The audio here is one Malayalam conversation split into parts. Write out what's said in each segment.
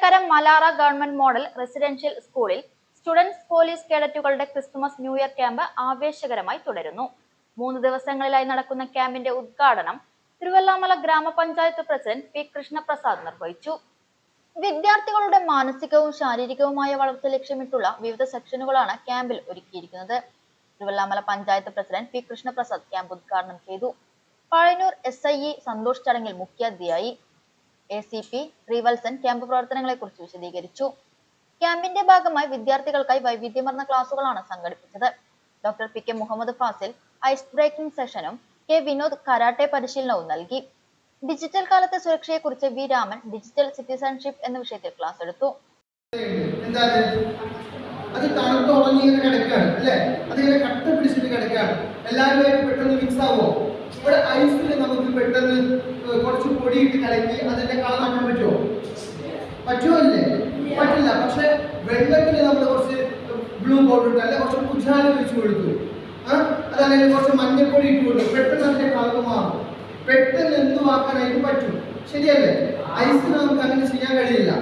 Chelakkara Malara government model residential സ്കൂളിൽ സ്റ്റുഡൻസ് പോലീസ് കേഡറ്റുകളുടെ ക്രിസ്തുമസ് ന്യൂ ഇയർ ക്യാമ്പ് ആവേശകരമായി തുടരുന്നു. മൂന്ന് ദിവസങ്ങളിലായി നടക്കുന്ന ക്യാമ്പിന്റെ ഉദ്ഘാടനം തിരുവല്ലാമല ഗ്രാമപഞ്ചായത്ത് പ്രസിഡന്റ് പി കൃഷ്ണപ്രസാദ് നിർവഹിച്ചു. വിദ്യാർത്ഥികളുടെ മാനസികവും ശാരീരികവുമായ വളർച്ച ലക്ഷ്യമിട്ടുള്ള വിവിധ സെക്ഷനുകളാണ് ക്യാമ്പിൽ ഒരുക്കിയിരിക്കുന്നത്. Thiruvilwamala panchayat president P Krishnaprasad camp ഉദ്ഘാടനം ചെയ്തു. Pazhayannur S I E Santhosh ചടങ്ങിൽ മുഖ്യാതിഥിയായി. A C P Sreevalsan camp പ്രവർത്തനങ്ങളെക്കുറിച്ച് വിശദീകരിച്ചു. ക്യാമ്പിന്റെ ഭാഗമായി വിദ്യാർത്ഥികൾക്കായി വൈവിധ്യമാർന്ന ക്ലാസുകളാണ് സംഘടിപ്പിച്ചത്. Doctor P K Muhammad Fasil ice breaking സെഷനും K Vinod karate പരിശീലനവും നൽകി. ഡിജിറ്റൽ കാലത്തെ സുരക്ഷയെക്കുറിച്ച് വി രാമൻ ഡിജിറ്റൽ സിറ്റിസൺഷിപ്പ് എന്ന വിഷയത്തിൽ ക്ലാസ് എടുത്തു. അത്? തണുത്ത് ഉറങ്ങിങ്ങനെ കിടക്കുകയാണ് അല്ലേ? അതിങ്ങനെ കട്ട പിടിച്ചിട്ട് കിടക്കുകയാണ്. പെട്ടെന്ന് മിക്സ് ആവുമോ ഇവിടെ ഐസിൽ നമുക്ക് പെട്ടെന്ന് പൊടിയിട്ട് കലക്കി അതിന്റെ കളർ മാറ്റാൻ പറ്റുമോ? പറ്റുമോ അല്ലേ? പറ്റില്ല. പക്ഷെ വെള്ളത്തിൽ നമ്മൾ കുറച്ച് ബ്ലൂ പൗഡർ ഇട്ട് അല്ലെ കുറച്ച് കുജാല വെച്ച് കൊടുത്തു. അതല്ലെങ്കിൽ കുറച്ച് മഞ്ഞപ്പൊടി ഇട്ട് കൊടുത്തു. പെട്ടെന്ന് അതിന്റെ കളർ മാറും. പെട്ടെന്ന് എന്തുമാക്കാനായിട്ട് പറ്റും. ശരിയല്ലേ? ഐസ് നമുക്ക് അങ്ങനെ ചെയ്യാൻ കഴിയില്ല.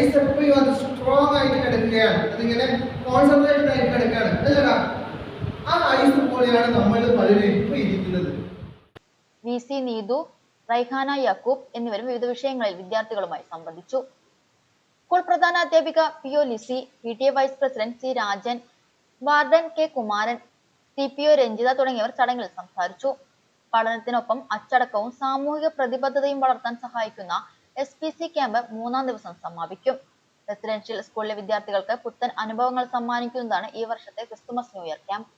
ഐസ് എപ്പോഴും അത് സ്ട്രോങ് ആയിട്ട് കിടക്കുകയാണ്. അതിങ്ങനെ കോൺസെൻട്രേറ്റഡ് ആയിട്ട് കിടക്കുകയാണ്. അല്ലേടാ. ആ ഐസ് പോലെയാണ് നമ്മൾ പലരും ഇപ്പൊ ഇരിക്കുന്നത്. വി സി നീതു റൈഹാന യാക്കൂബ് എന്നിവരും വിവിധ വിഷയങ്ങളിൽ വിദ്യാർത്ഥികളുമായി സംവദിച്ചു. സ്കൂൾ പ്രധാന അധ്യാപിക P O Lissy P T A vice president C Rajan warden K Kumaran C P O Ranjitha തുടങ്ങിയവർ ചടങ്ങിൽ സംസാരിച്ചു. പഠനത്തിനൊപ്പം അച്ചടക്കവും സാമൂഹിക പ്രതിബദ്ധതയും വളർത്താൻ സഹായിക്കുന്ന എസ് പി സി ക്യാമ്പ് മൂന്നാം ദിവസം സമാപിക്കും. റെസിഡൻഷ്യൽ സ്കൂളിലെ വിദ്യാർത്ഥികൾക്ക് പുത്തൻ അനുഭവങ്ങൾ സമ്മാനിക്കുന്നതാണ് ഈ വർഷത്തെ ക്രിസ്തുമസ് ന്യൂ ഇയർ ക്യാമ്പ്.